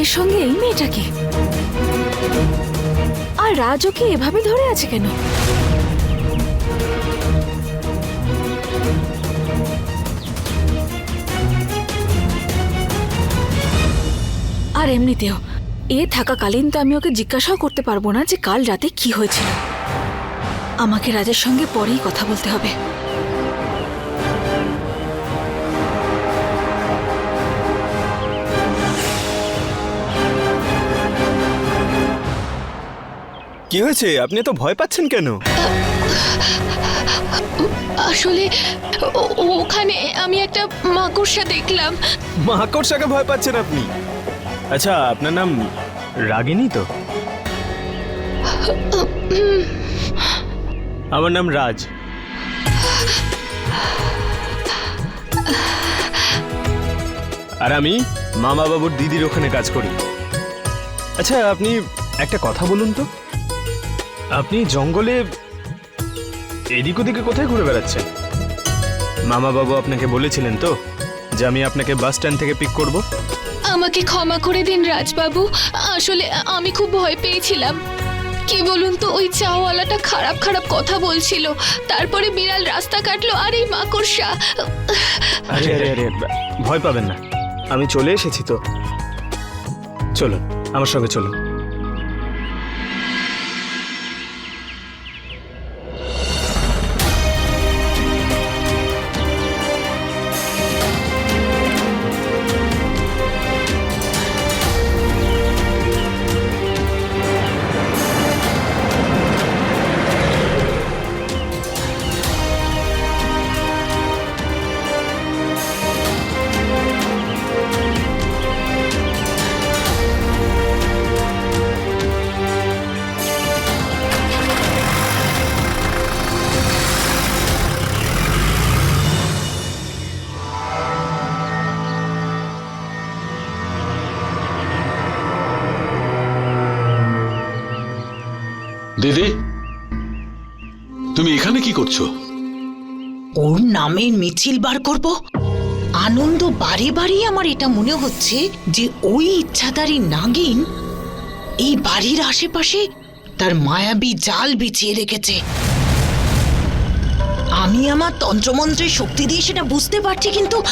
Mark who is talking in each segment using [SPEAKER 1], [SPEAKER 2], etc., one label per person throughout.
[SPEAKER 1] সঙ্গে এই মেয়েটাকে? আর রাজ ওকে এভাবে ধরে আছে কেন? আর এমনিতেও, এ থাকাকালীন তো আমি ওকে জিজ্ঞাসাও করতে পারব না যে কাল রাতে কি হয়েছিল। আমাকে রাজের সঙ্গে পরেই কথা বলতে হবে।
[SPEAKER 2] কি হয়েছে? আপনি তো ভয় পাচ্ছেন কেন?
[SPEAKER 3] আসলে ও- ওখানে আমি একটা মাকড়সা দেখলাম।
[SPEAKER 2] মাকড়সাকে ভয় পাচ্ছেন আপনি? আচ্ছা আপনার নাম রাগিনী তো? আমার নাম রাজ। আর আমি মামা বাবুর দিদির ওখানে কাজ করি। আচ্ছা আপনি একটা কথা বলুন তো? আপনি জঙ্গলে এদিক ওদিকে কোথায় ঘুরে বেড়াচ্ছেন? মামা বাবু আপনাকে বলেছিলেন তো যে আমি আপনাকে বাস স্ট্যান্ড থেকে পিক করব।
[SPEAKER 3] আমাকে ক্ষমা করে দিন রাজবাবু। আসলে আমি খুব ভয় পেয়েছিলাম। কি বলুন তো ওই চাওয়ালাটা খারাপ খারাপ কথা বলছিল। তারপরে বিড়াল রাস্তা কাটলো আর এই মাকড়সা।
[SPEAKER 2] আরে আরে আরে ভয় পাবেন না। আমি চলে এসেছি তো। চলুন আমার সঙ্গে চলুন।
[SPEAKER 4] কি করছ?
[SPEAKER 5] ওর নামের মিছিল বার করব? আনন্দ বারে বারে আমার এটা মনে হচ্ছে যে ওই ইচ্ছাধারী নাগিন এই বাড়ির আশেপাশে তার মায়াবী জাল বিছিয়ে রেখেছে। আমি আমার তন্ত্রমন্ত্রের শক্তি দিয়ে সেটা বুঝতে পারছি কিন্তু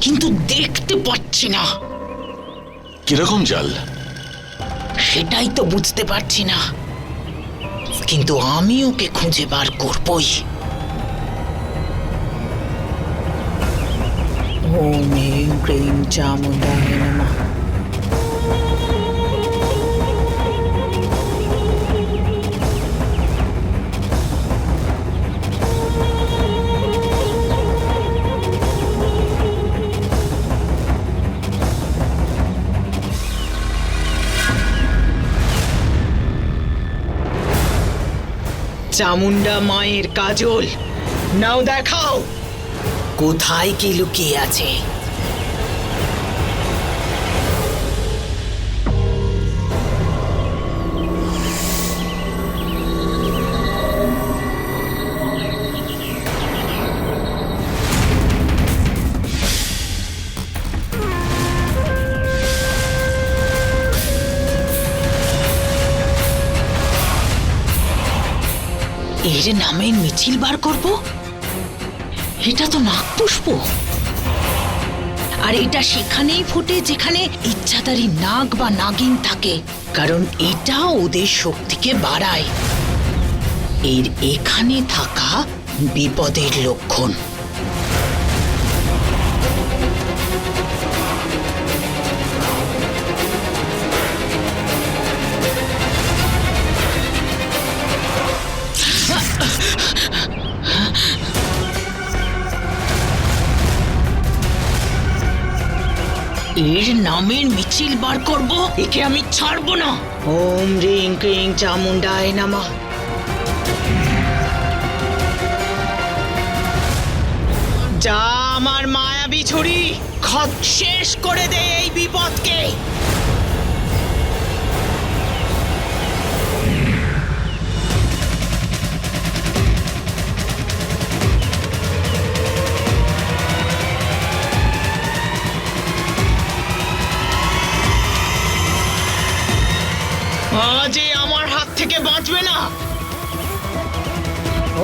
[SPEAKER 5] কিন্তু দেখতে পাচ্ছি না।
[SPEAKER 4] কীরকম জাল?
[SPEAKER 5] সেটাই তো বুঝতে পারছি না। কিন্তু আমি ওকে খুঁজে বার করবই। ওম হেম প্রেম চামুণ্ডায় নমঃ। চামুন্ডা মায়ের কাজল। নাও দেখাও। কোথায় কি লুকিয়ে আছে? এর নামে মিছিল বার করব? এটা তো নাগপুষ্প। আর এটা সেখানেই ফোটে যেখানে ইচ্ছাধারী নাগ বা নাগিন থাকে, কারণ এটা ওদের শক্তিকে বাড়ায়। এর এখানে থাকা বিপদের লক্ষণ। এর নামের মিছিল বার করব একে আমি ছাড়বো না। ওম রিং ক্রিং চামুন্ডায় নামা। যা আমার মায়াবী ছুরি খত শেষ করে দে এই বিপদকে।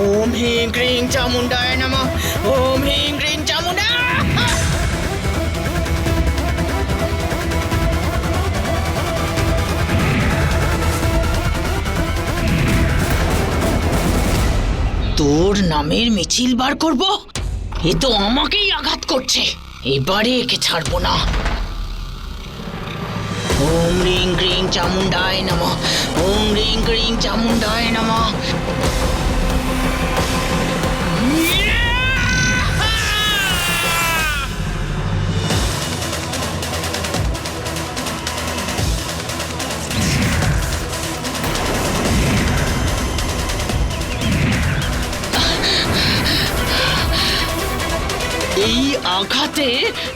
[SPEAKER 5] ওম হিং ক্রিং চামুন্ডায় নমঃ। ওম হিং ক্রিং চামুন্ডা তোর নামের মিছিল বার করব? এ তো আমাকেই আঘাত করছে। এবারে একে ছাড়বো না। ওম রিং ক্রিং চামুন্ডায় নমঃ। ওম রিং ক্রিং চামুন্ডায় নমঃ। এই আঘাতে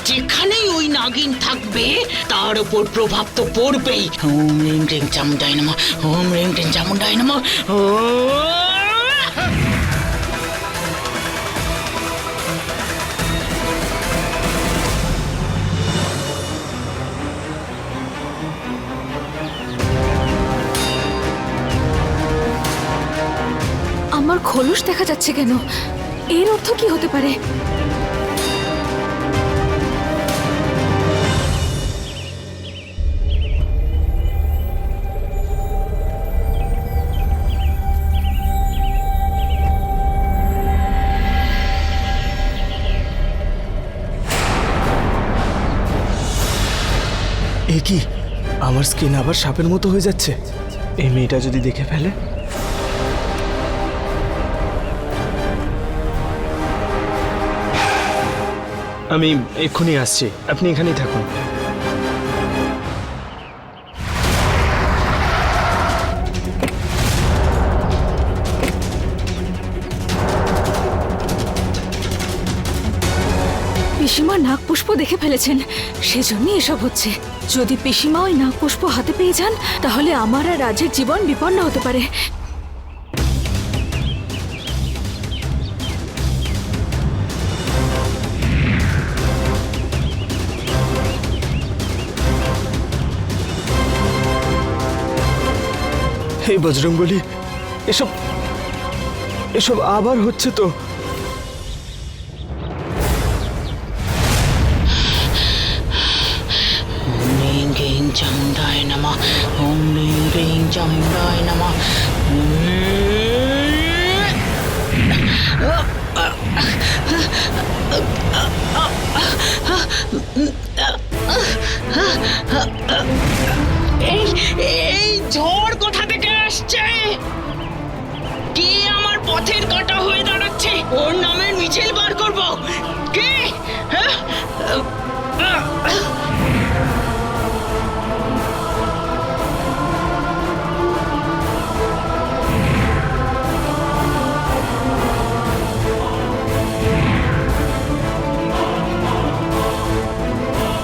[SPEAKER 5] যেখানেই ওই নাগিন থাকবে, তার উপর প্রভাব তো পড়বেই। ওম রিং রিং চামুন্ডায় নমঃ, ওম রিং রিং চামুন্ডায় নমঃ, ও,
[SPEAKER 1] আমার খোলস দেখা যাচ্ছে কেন? এর অর্থ কি হতে পারে?
[SPEAKER 2] কি? আমার স্কিন আবার সাপের মতো হয়ে যাচ্ছে। এই মেয়েটা যদি দেখে ফেলে? আমি এক্ষুনি আসছি। আপনি এখানেই থাকুন।
[SPEAKER 1] দেখে ফেলেছেন। সেজন্যই এসব হচ্ছে। যদি পিসিমা নাগ পুষ্প হাতে পেয়ে যান, তাহলে আমার আর রাজের জীবন বিপন্ন হতে পারে।
[SPEAKER 2] হে বজরঙ্গলি এসব এসব আবার হচ্ছে তো?
[SPEAKER 5] এই এই ঝড় কোথা থেকে আসছে? কে আমার পথের কাটা হয়ে দাঁড়াচ্ছে? ওর নামের মিছিল বার করব। কে? হ্যাঁ?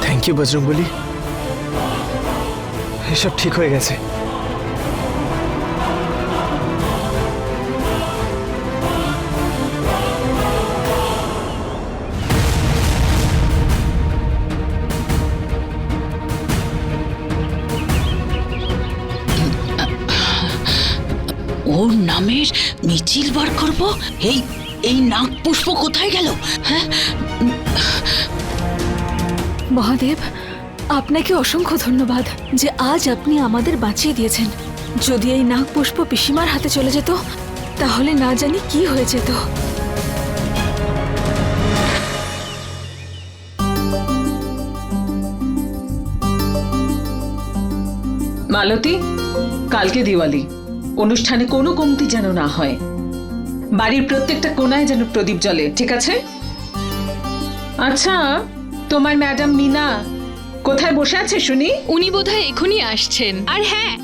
[SPEAKER 2] থ্যাংক ইউ বজরঙ্গলি এসব ঠিক হয়ে গেছে।
[SPEAKER 5] ওর নামের মিছিল বার করব? এই এই নাগ পুষ্প কোথায় গেল? হ্যাঁ?
[SPEAKER 1] মহাদেব আপনাকে অসংখ্য ধন্যবাদ যে আজ আপনি আমাদের বাঁচিয়ে দিয়েছেন। যদি এই নাগ পুষ্প পিসিমার হাতে চলে যেত, তাহলে না জানি কি হয়ে যেত।
[SPEAKER 6] মালতী, কালকে দিওয়ালি। অনুষ্ঠানে কোনো কমতি যেন না হয়। বাড়ির প্রত্যেকটা কোনায় যেন প্রদীপ জ্বলে, ঠিক আছে? আচ্ছা তোমার ম্যাডাম মিনা কোথায় বসে আছে শুনি?
[SPEAKER 3] উনি বোধহয় এখনই আসছেন। আর হ্যাঁ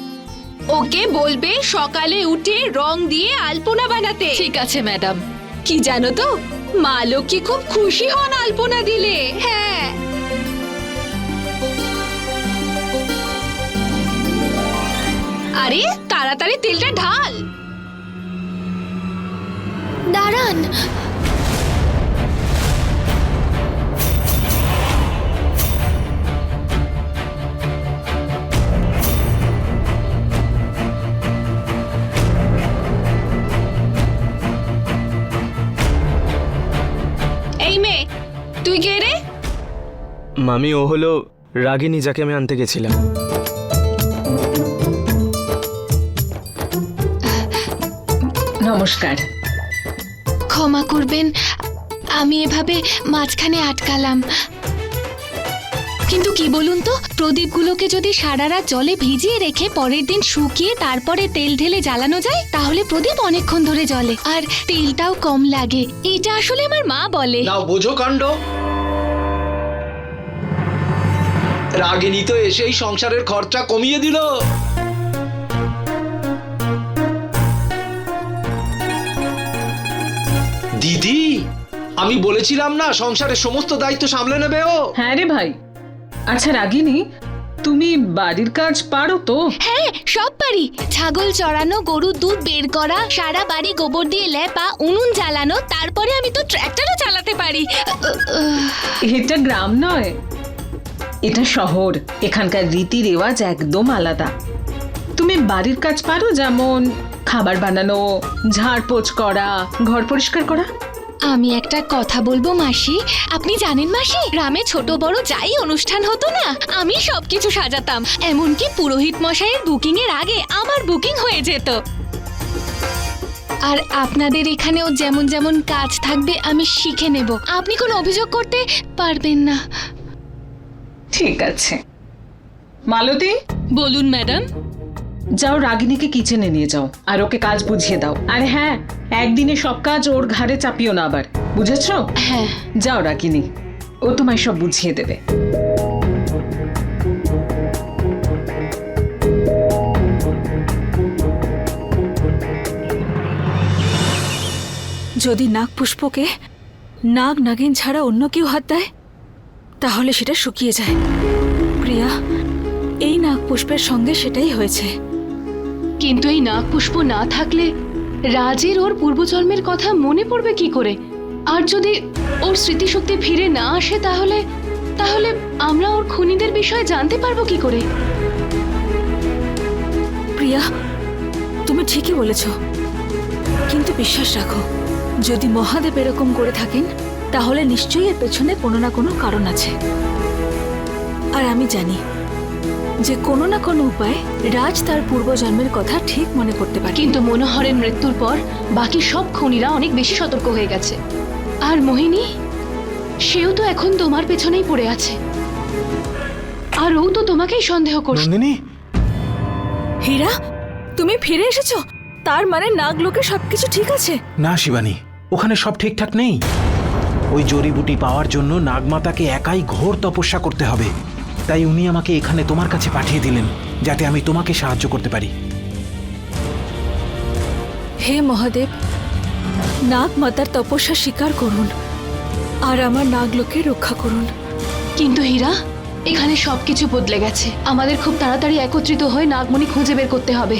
[SPEAKER 3] ওকে বলবে সকালে উঠে রং দিয়ে আলপনা বানাতে। ঠিক আছে ম্যাডাম। কি জানো তো মা লক্ষ্মী খুব খুশি হন আলপনা দিলে। হ্যাঁ। আরে তাড়াতাড়ি তেলটা ঢাল। দাঁড়ান
[SPEAKER 2] মামি ও হলো রাগিনী যাকে আমি আনতে গেছিলাম।
[SPEAKER 6] নমস্কার।
[SPEAKER 3] ক্ষমা করবেন আমি এভাবে মাঝখানে আটকালাম। কিন্তু কি বলুন তো প্রদীপগুলোকে যদি সারা রাত জলে ভিজিয়ে রেখে পরের দিন শুকিয়ে তারপরে তেল ঢেলে জ্বালানো যায় তাহলে প্রদীপ অনেকক্ষণ ধরে জ্বলে। আর তেলটাও কম লাগে এটা আসলে আমার মা বলে।
[SPEAKER 7] নাও বোঝো কাণ্ড। রাগিনী তো এসেই সংসারের খরচা কমিয়ে দিল। দিদি আমি বলেছিলাম না সংসারের সমস্ত দায়িত্ব সামলে নেবে ও?
[SPEAKER 6] হ্যাঁ রে ভাই। আচ্ছা রাগিনী তুমি বাড়ির কাজ পারো তো?
[SPEAKER 3] হ্যাঁ সব পারি। ছাগল চড়ানো গরুর দুধ বের করা সারা বাড়ি গোবর দিয়ে লেপা উনুন জ্বালানো তারপরে আমি তো ট্র্যাক্টরও চালাতে পারি।
[SPEAKER 6] এটা গ্রাম নয়। এটা শহর। এখানকার রীতি রেওয়াজ একদম আলাদা। তুমি বাড়ির কাজ পারো, যেমন খাবার বানানো, ঝাড়পোছ করা, ঘর পরিষ্কার করা?
[SPEAKER 3] আমি একটা কথা বলব মাসি। আপনি জানেন মাসি, গ্রামে ছোট বড় যাই অনুষ্ঠান হতো না, আমি সবকিছু সাজাতাম। এমনকি পুরোহিত মশাইয়ের বুকিং এর আগে আমার বুকিং হয়ে যেত। আর আপনাদের এখানেও যেমন যেমন কাজ থাকবে, আমি শিখে নেব। আপনি কোনো অভিযোগ করতে পারবেন না।
[SPEAKER 6] ঠিক আছে। মালতী?
[SPEAKER 3] বলুন ম্যাডাম।
[SPEAKER 6] যাও রাগিনীকে কিচেনে নিয়ে যাও আর ওকে কাজ বুঝিয়ে দাও। আর হ্যাঁ একদিনে সব কাজ ওর ঘাড়ে চাপিও না আবার বুঝেছ?
[SPEAKER 3] হ্যাঁ।
[SPEAKER 6] যাও রাগিনী ও তোমায় সব বুঝিয়ে দেবে।
[SPEAKER 1] যদি নাগ পুষ্পকে নাগ নাগিন ছাড়া অন্য কেউ হাত দেয়? তাহলে সেটা শুকিয়ে যায়। প্রিয়া এই নাগ পুষ্পের সঙ্গে সেটাই হয়েছে।
[SPEAKER 8] কিন্তু এই নাগপুষ্প না থাকলে রাজের ওর পূর্বজন্মের কথা মনে পড়বে কি করে? আর যদি ওর স্মৃতিশক্তি ফিরে না আসে তাহলে তাহলে আমরা ওর খুনিদের বিষয়ে জানতে পারব কি করে?
[SPEAKER 1] প্রিয়া তুমি ঠিকই বলেছ। কিন্তু বিশ্বাস রাখো যদি মহাদেব এরকম করে থাকেন তাহলে নিশ্চয়ই এর পেছনে কোনো না কোনো কারণ আছে। আর আমি জানি যে কোনো না কোনো উপায়ে রাজ তার পূর্বজন্মের কথা ঠিক মনে করতে পারে।
[SPEAKER 8] কিন্তু মনোহরের মৃত্যুর পর বাকি সব খুনিরা অনেক বেশি সতর্ক হয়ে গেছে। আর মোহিনী সেও তো এখন তোমার পেছনেই পড়ে আছে। আর ও তো তোমাকেই সন্দেহ করছে।
[SPEAKER 9] নন্দিনী!
[SPEAKER 1] হীরা তুমি ফিরে এসেছ? তার মানে নাগলোকে সবকিছু ঠিক আছে?
[SPEAKER 9] না শিবানী ওখানে সব ঠিকঠাক নেই। ওই জড়িবুটি পাওয়ার জন্য নাগমাতাকে একাই ঘোর তপস্যা করতে হবে। তাই উনি আমাকে এখানে তোমার কাছে পাঠিয়ে দিলেন যাতে আমি তোমাকে সাহায্য করতে পারি।
[SPEAKER 1] হে মহাদেব নাগ মাতার তপস্যা স্বীকার করুন আর আমার নাগলোকে রক্ষা করুন।
[SPEAKER 8] কিন্তু হীরা এখানে সবকিছু বদলে গেছে। আমাদের খুব তাড়াতাড়ি একত্রিত হয়ে নাগমণি খুঁজে বের করতে হবে।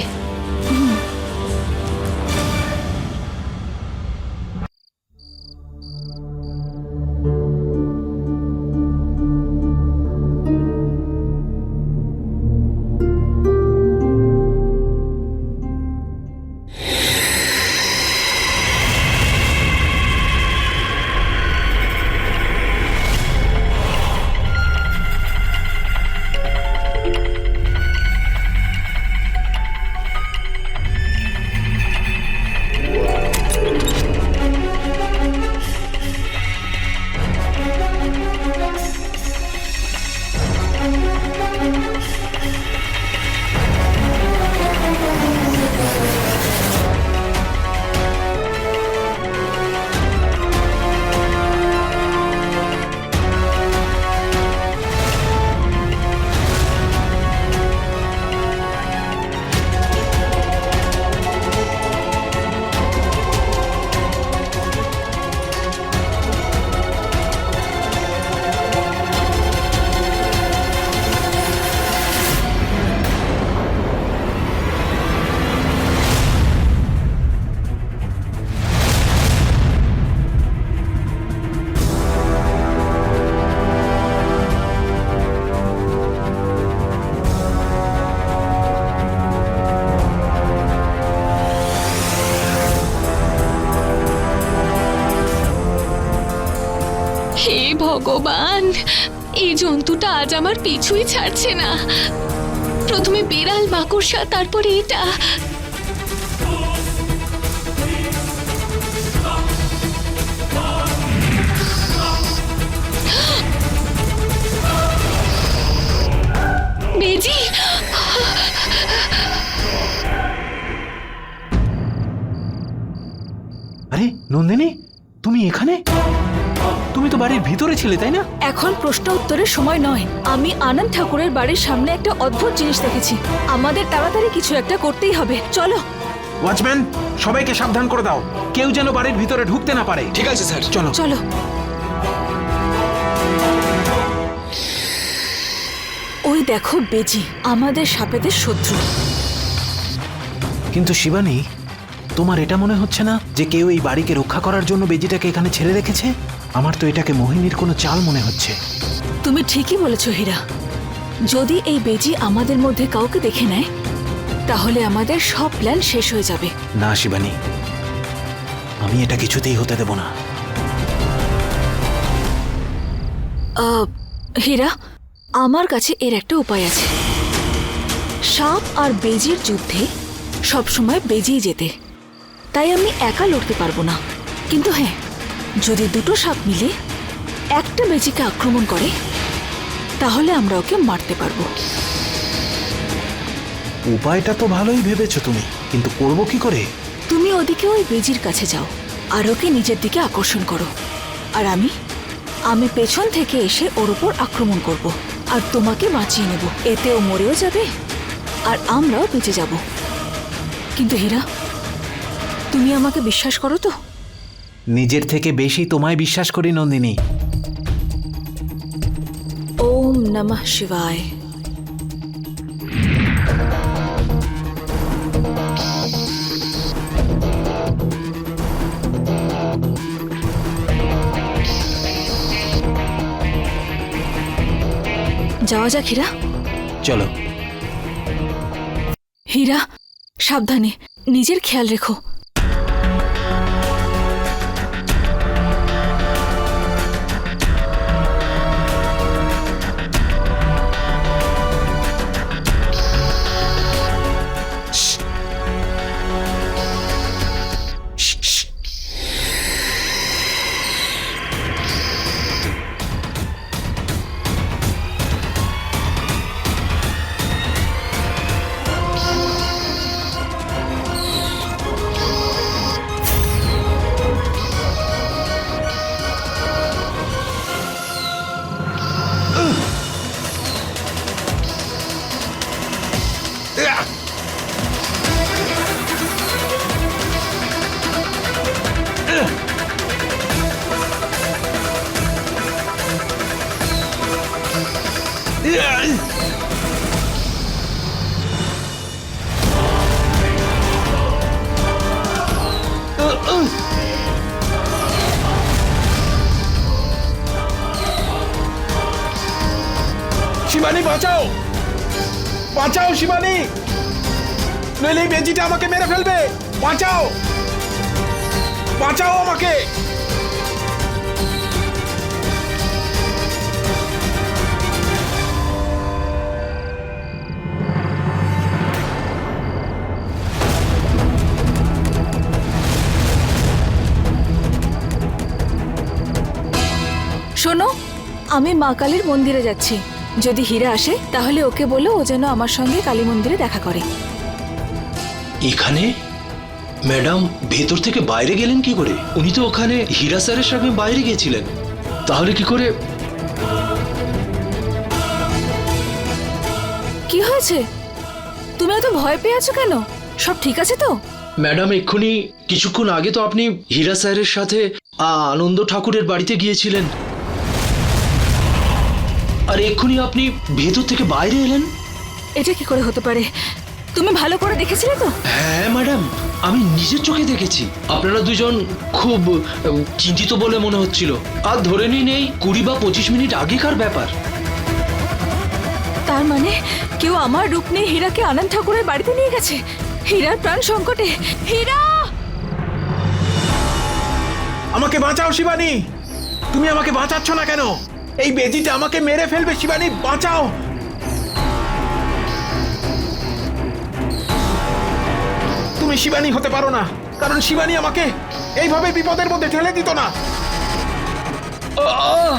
[SPEAKER 3] পিছুই ছাড়ছে না। প্রথমে বিড়াল মাকড়সা তারপরে এটা।
[SPEAKER 9] আরে নন্দিনী তুমি এখানে? বাড়ির ভিতরে ছিলে তাই না?
[SPEAKER 1] এখন প্রশ্ন উত্তরের সময় নয়। আমি আনন্দ ঠাকুরের বাড়ির সামনে একটা অদ্ভুত জিনিস দেখেছি। আমাদের তাড়াতাড়ি কিছু একটা করতেই হবে। চলো।
[SPEAKER 9] ওয়াচম্যান সবাইকে সাবধান করে দাও। কেউ যেন বাড়ির ভিতরে ঢুকতে না পারে।
[SPEAKER 7] ঠিক আছে স্যার।
[SPEAKER 9] চলো।
[SPEAKER 1] চলো। ওই দেখো বেজি আমাদের সাপেদের শত্রু।
[SPEAKER 9] কিন্তু শিবানী তোমার এটা মনে হচ্ছে না যে কেউ এই বাড়িকে রক্ষা করার জন্য বেজিটাকে এখানে ছেড়ে রেখেছে? আমার তো এটাকে মোহিনীর কোনো চাল মনে হচ্ছে।
[SPEAKER 1] তুমি ঠিকই বলেছ হীরা। যদি এই বেজি আমাদের মধ্যে কাউকে দেখে নেয় তাহলে আমাদের সব প্ল্যান শেষ হয়ে যাবে।
[SPEAKER 9] না শিবানী। আমি এটা কিছুতেই হতে দেব না।
[SPEAKER 1] হীরা আমার কাছে এর একটা উপায় আছে। সাপ আর বেজির যুদ্ধে সবসময় বেজিই যেতে তাই আমি একা লড়তে পারব না। কিন্তু হ্যাঁ যদি দুটো সাপ মিলে একটা বেজিকে আক্রমণ করে তাহলে আমরা ওকে মারতে পারব।
[SPEAKER 9] উপায়টা তো ভালোই ভেবেছো তুমি কিন্তু করব কি করে?
[SPEAKER 1] তুমি ওদিকে ওই বেজির কাছে যাও আর ওকে নিজের দিকে আকর্ষণ করো। আর আমি আমি পেছন থেকে এসে ওর উপর আক্রমণ করব আর তোমাকে বাঁচিয়ে নেব। এতে ও মরেও যাবে আর আমরাও বেঁচে যাব। কিন্তু হীরা তুমি আমাকে বিশ্বাস করো তো?
[SPEAKER 9] নিজের থেকে বেশি তোমায় বিশ্বাস করি নন্দিনী।
[SPEAKER 1] ওম নমঃ শিবায়। যাওয়া যাক হীরা।
[SPEAKER 9] চলো।
[SPEAKER 1] হীরা সাবধানে নিজের খেয়াল রেখো।
[SPEAKER 9] বাঁচাও। বাঁচাও, শিবানী। নইলে বেজিটা আমাকে মেরে ফেলবে। বাঁচাও। বাঁচাও আমাকে।
[SPEAKER 1] শোনো, আমি মা কালীর মন্দিরে যাচ্ছি। যদি হীরা আসে তাহলে ওকে বলো ও যেন আমার সঙ্গে কালী মন্দিরে দেখা করে।
[SPEAKER 7] এখানে? ম্যাডাম ভেতর থেকে বাইরে গেলেন কি করে? উনি তো ওখানে হীরা স্যারের সঙ্গে বাইরে গিয়েছিলেন। তাহলে কি করে?
[SPEAKER 1] কি হয়েছে? তুমি এত ভয় পেয়ে আছো কেন? সব ঠিক আছে তো?
[SPEAKER 7] ম্যাডাম এক্ষুনি কিছুক্ষণ আগে তো আপনি হীরা স্যারের সাথে আনন্দ ঠাকুরের বাড়িতে গিয়েছিলেন। আর এক্ষুনি আপনি ভেতর থেকে বাইরে এলেন?
[SPEAKER 1] এটা কি করে হতে পারে? তুমি ভালো করে দেখেছিলে তো?
[SPEAKER 7] হ্যাঁ ম্যাডাম আমি নিজের চোখে দেখেছি। আপনারা দুজন খুব চিন্তিত বলে মনে হচ্ছিল। আর ধরে নিন এই কুড়ি বা পঁচিশ মিনিট আগেকার ব্যাপার।
[SPEAKER 1] তার মানে কেউ আমার রূপ নিয়ে হীরাকে আনন্দ ঠাকুরের বাড়িতে নিয়ে গেছে? হীরার প্রাণ সংকটে। হীরা!
[SPEAKER 9] আমাকে বাঁচাও শিবানী! তুমি আমাকে বাঁচাচ্ছ না কেন?
[SPEAKER 10] এই বেজিটা আমাকে মেরে ফেলবে, শিবানী, বাঁচাও তুমি শিবানী হতে পারো না, কারণ শিবানী আমাকে এইভাবে বিপদের মধ্যে ঠেলে দিত না! আহ!